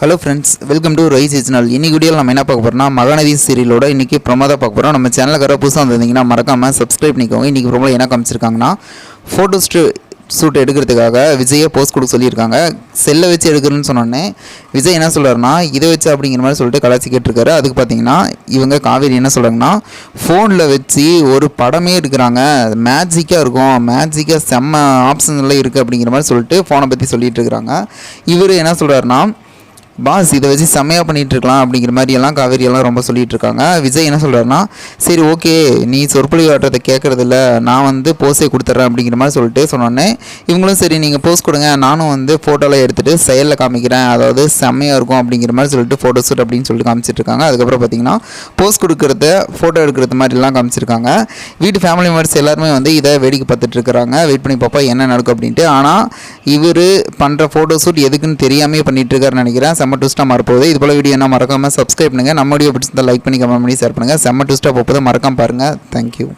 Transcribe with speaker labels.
Speaker 1: Hello friends welcome to rice channel இன்னைக்கு video நம்ம என்ன பார்க்க போகிறோம்னா மகாநதி சீரியலோட இன்றைக்கி ப்ரொமோ தான் பார்க்க போகிறோம் நம்ம சேனலுக்கு கரெக்டாக புதுசாக வந்திருந்தீங்கன்னா மறக்காமல் சப்ஸ்கிரைப் பண்ணிக்கோங்க. இன்றைக்கி ப்ரொமோ என்ன காமிச்சிருக்காங்கன்னா ஃபோட்டோ ஸ்டூ ஷூட் எடுக்கிறதுக்காக விஜயை போஸ்ட் கொடுக்க சொல்லியிருக்காங்க. செல்லை வச்சு எடுக்கிறேன்னு சொன்னோடனே விஜய் என்ன சொல்கிறாருன்னா இதை வச்சு அப்படிங்கிற மாதிரி சொல்லிட்டு கலாச்சி கேட்டிருக்காரு. அதுக்கு பார்த்தீங்கன்னா இவங்க காவேரி என்ன சொல்கிறாங்கன்னா ஃபோனில் வச்சு ஒரு படமே எடுக்கிறாங்க. மேஜிக்காக இருக்கும். மேஜிக்காக செம்ம ஆப்ஷன்லாம் இருக்குது அப்படிங்கிற மாதிரி சொல்லிட்டு ஃபோனை பற்றி சொல்லிட்டு இருக்கிறாங்க. இவர் என்ன சொல்கிறாருன்னா பாஸ் இதை வச்சு செம்மையாக பண்ணிகிட்டு இருக்கலாம் அப்படிங்கிற மாதிரியெல்லாம் காவேரியெல்லாம் ரொம்ப சொல்லிகிட்டு இருக்காங்க விஜய் என்ன சொல்கிறாருன்னா சரி ஓகே நீ சொற்பொழிவு ஆட்டத்தை கேட்குறதில்ல. நான் வந்து போஸே கொடுத்துட்றேன் அப்படிங்கிற மாதிரி சொல்லிட்டு சொன்னோன்னே இவங்களும் சரி நீங்கள் போஸ் கொடுங்க. நானும் வந்து ஃபோட்டோலாம் எடுத்துகிட்டு செயலில் காமிக்கிறேன். அதாவது செம்மையாக இருக்கும் அப்படிங்கிற மாதிரி சொல்லிட்டு ஃபோட்டோ ஷூட் அப்படின்னு சொல்லிட்டு காமிச்சிட்டு இருக்காங்க அதுக்கப்புறம் பார்த்தீங்கன்னா போஸ் கொடுக்குறத ஃபோட்டோ எடுக்கிறது மாதிரிலாம் காமிச்சிருக்காங்க. வீட்டு ஃபேமிலி மெம்பர்ஸ் எல்லாருமே வந்து இதை வேடிக்கை பார்த்துட்டு இருக்கிறாங்க வெயிட் பண்ணி பார்ப்பா என்ன நடக்கும் அப்படின்ட்டு. ஆனால் இவர் பண்ணுற ஃபோட்டோ ஷூட் எதுக்குன்னு தெரியாமே பண்ணிட்டு இருக்காருன்னு நினைக்கிறேன். செம்ம ட்விஸ்ட்டாக மாறப்போகுது. இது போல் வீடியோ என்ன மறக்காமல் சப்ஸ்கிரைப் பண்ணுங்கள் நம்ம வீடியோ பிடிச்சிருந்தால் லைக் பண்ணி கமெண்ட் பண்ணி ஷேர் பண்ணுங்கள் செம்ம ட்விஸ்ட்டாக போகுது மறக்காமல் பாருங்கள் தேங்க்யூ